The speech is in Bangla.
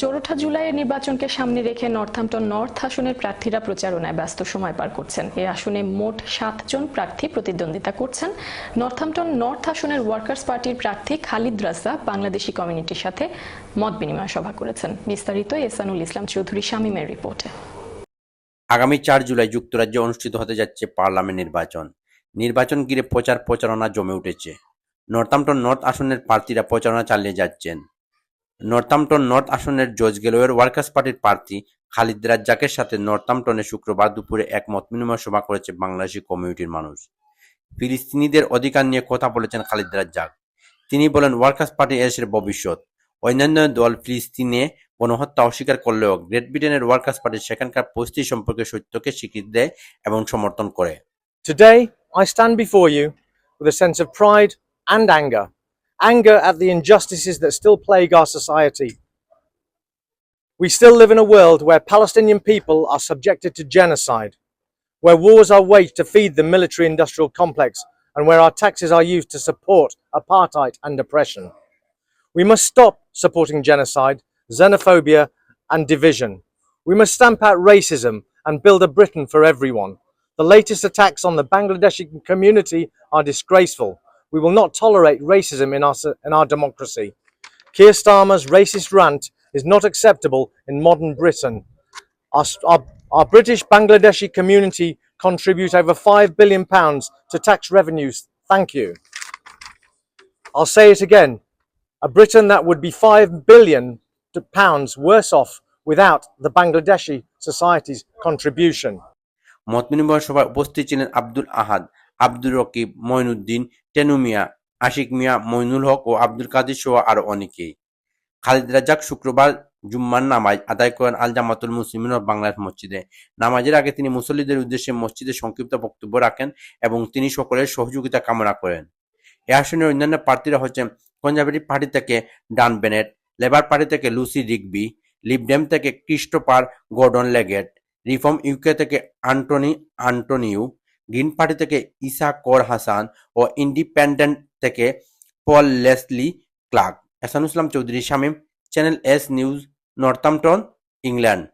চৌঠা জুলাইয়ের নির্বাচনকে সামনে রেখে নর্থহ্যাম্পটন নর্থ আসনের প্রার্থীরা প্রচারণায় ব্যস্ত সময় পার করছেন। এ আসনে মোট সাতজন প্রার্থী প্রতিদ্বন্দ্বিতা করছেন। নর্থহ্যাম্পটন নর্থ আসনের ওয়ার্কার্স পার্টির প্রার্থী খালিদ রাজা বাংলাদেশি কমিউনিটির সাথে মত বিনিময় সভা করেছেন। বিস্তারিত এসানুল ইসলাম চৌধুরী শামীমের রিপোর্টে। আগামী চার জুলাই যুক্তরাজ্যে অনুষ্ঠিত হতে যাচ্ছে পার্লামেন্ট নির্বাচন। নির্বাচন ঘিরে প্রচার প্রচারণা জমে উঠেছে। নর্থাম্পটন নর্থ আসনের প্রার্থীরা প্রচারণা চালিয়ে যাচ্ছেন। নর্থাম্পটন নর্থ আসনের জর্জ গেলোয়ের ওয়ার্কার্স পার্টির প্রার্থী খালিদ রাজ্জাকের সাথে নর্থাম্পটনে শুক্রবার দুপুরে এক মত বিনিময় সভা করেছে বাংলাদেশি কমিউনিটির মানুষ। ফিলিস্তিনিদের অধিকার নিয়ে কথা বলেছেন খালিদ রাজ্জাক। তিনি বলেন ওয়ার্কার্স পার্টি এদেশের ভবিষ্যৎ। অন্যান্য দল ফিলিস্তিনে গণহত্যা অস্বীকার করলেও গ্রেট ব্রিটেনের ওয়ার্কার্স পার্টি সেখানকার পরিস্থিতি সম্পর্কে সত্যকে স্বীকৃতি দেয় এবং সমর্থন করে। Today, I stand before you with a sense of pride and anger. Anger at the injustices that still plague our society. We still live in a world where Palestinian people are subjected to genocide, where wars are waged to feed the military industrial complex, and where our taxes are used to support apartheid and oppression. We must stop supporting genocide, xenophobia, and division. We must stamp out racism and build a Britain for everyone. The latest attacks on the Bangladeshi community are disgraceful. We will not tolerate racism in our, in our democracy. Keir Starmer's racist rant is not acceptable in modern Britain. Our, our, our British Bangladeshi community contribute over £5 billion to tax revenues. Thank you. I'll say it again. A Britain that would be £5 billion pounds worse off without the Bangladeshi society's contribution. মত বিনিময় সভায় উপস্থিত ছিলেন আব্দুল আহাদ আব্দুর রকিব মঈনুদ্দিন টেনু মিয়া, আশিক মিয়া, মইনুল হক ও আব্দুল কাদির সহ আরও অনেকেই। খালিদ রাজাক শুক্রবার জুম্মার নামাজ আদায় করেন আল জামাতুল মুসলিমিন বাংলাদেশ মসজিদে। নামাজের আগে তিনি মুসল্লিদের উদ্দেশ্যে মসজিদে সংক্ষিপ্ত বক্তব্য রাখেন এবং তিনি সকলের সহযোগিতা কামনা করেন। এ আসনের অন্যান্য প্রার্থীরা হচ্ছেন কনজারভেটিভ পার্টি থেকে ডান বেনেট, লেবার পার্টি থেকে লুসি রিগবি লিবডেম থেকে Christopher Gordon Leggett, Reform UK থেকে আন্টনি, আন্টনিউ গ্রিন পার্টি থেকে ইসা কর হাসান ও ইন্ডিপেন্ডেন্ট থেকে Paul Leslie Clarke. এসানুসলাম Chowdhury Shamim, Channel S News Northampton England.